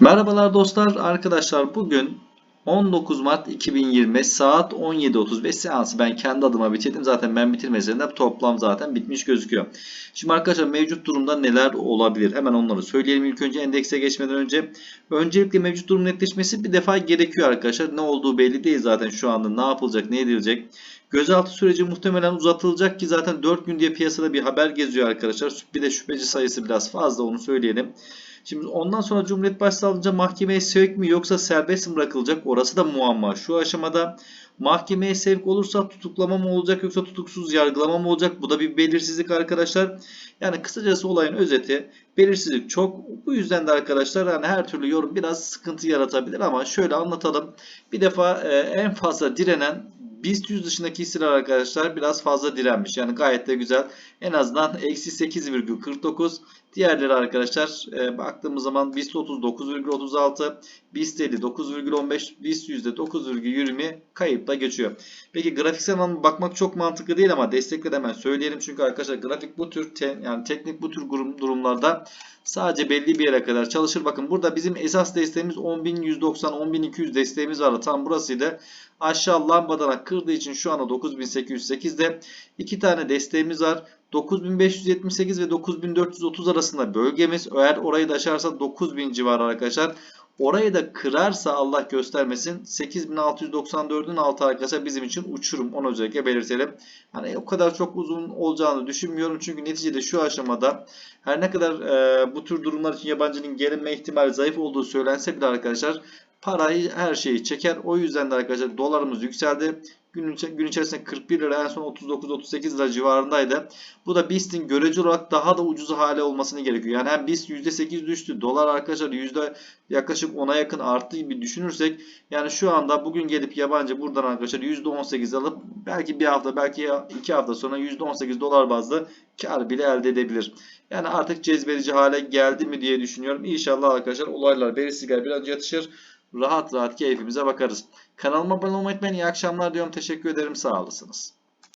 Merhabalar dostlar, arkadaşlar bugün 19 Mart 2020 saat 17.35 seansı ben kendi adıma bitirdim. Zaten ben bitirmesem toplam zaten bitmiş gözüküyor. Şimdi arkadaşlar mevcut durumda neler olabilir? Hemen onları söyleyelim ilk önce endekse geçmeden önce. Öncelikle mevcut durum netleşmesi bir defa gerekiyor arkadaşlar. Ne olduğu belli değil zaten şu anda ne yapılacak, ne edilecek. Gözaltı süreci muhtemelen uzatılacak ki zaten 4 gün diye piyasada bir haber geziyor arkadaşlar. Bir de şüpheci sayısı biraz fazla onu söyleyelim. Şimdi ondan sonra Cumhuriyet Başsavcılığınca mahkemeye sevk mi yoksa serbest mi bırakılacak? Orası da muamma. Şu aşamada mahkemeye sevk olursa tutuklama mı olacak yoksa tutuksuz yargılama mı olacak? Bu da bir belirsizlik arkadaşlar. Yani kısacası olayın özeti belirsizlik çok. Bu yüzden de arkadaşlar yani her türlü yorum biraz sıkıntı yaratabilir ama şöyle anlatalım. Bir defa e, en fazla direnen BIST 100 dışındaki hisseler arkadaşlar biraz fazla direnmiş. Yani gayet de güzel. En azından eksi 8,49. Diğerleri arkadaşlar e, baktığımız zaman BIST 30 9,36. BIST 50 9,15. BIST yüzde 9,20 kayıpla geçiyor. Peki grafiksel anlamda bakmak çok mantıklı değil ama destekleri hemen söyleyelim. Çünkü arkadaşlar grafik bu tür te, yani teknik bu tür durumlarda sadece belli bir yere kadar çalışır. Bakın burada bizim esas desteğimiz 10.190 10.200 desteğimiz vardı. Tam burasıydı. Aşağı lambadan kırdığı için şu anda 9808'de iki tane desteğimiz var. 9578 ve 9430 arasında bölgemiz. Eğer orayı da aşarsa 9000 civarı arkadaşlar. Orayı da kırarsa Allah göstermesin 8694'ün altı arkadaşlar bizim için uçurum. Onu özellikle belirtelim. Hani o kadar çok uzun olacağını düşünmüyorum. Çünkü neticede şu aşamada her ne kadar e, bu tür durumlar için yabancının gelinme ihtimali zayıf olduğu söylense bile arkadaşlar parayı her şeyi çeker. O yüzden de arkadaşlar dolarımız yükseldi. Gün, gün içerisinde 41 lira en son 39-38 lira civarındaydı. Bu da BIST'in görece olarak daha da ucuz hale olmasını gerekiyor. Yani hem BIST %8 düştü. Dolar arkadaşlar yüzde yaklaşık 10'a yakın arttı gibi düşünürsek yani şu anda bugün gelip yabancı buradan arkadaşlar %18 alıp belki bir hafta belki iki hafta sonra %18 dolar bazlı kar bile elde edebilir. Yani artık cezbedici hale geldi mi diye düşünüyorum. İnşallah arkadaşlar olaylar belirsizlikler bir an yatışır rahat rahat keyfimize bakarız. Kanalıma abone olmayı unutmayın. İyi akşamlar diyorum. Teşekkür ederim. Sağ olasınız.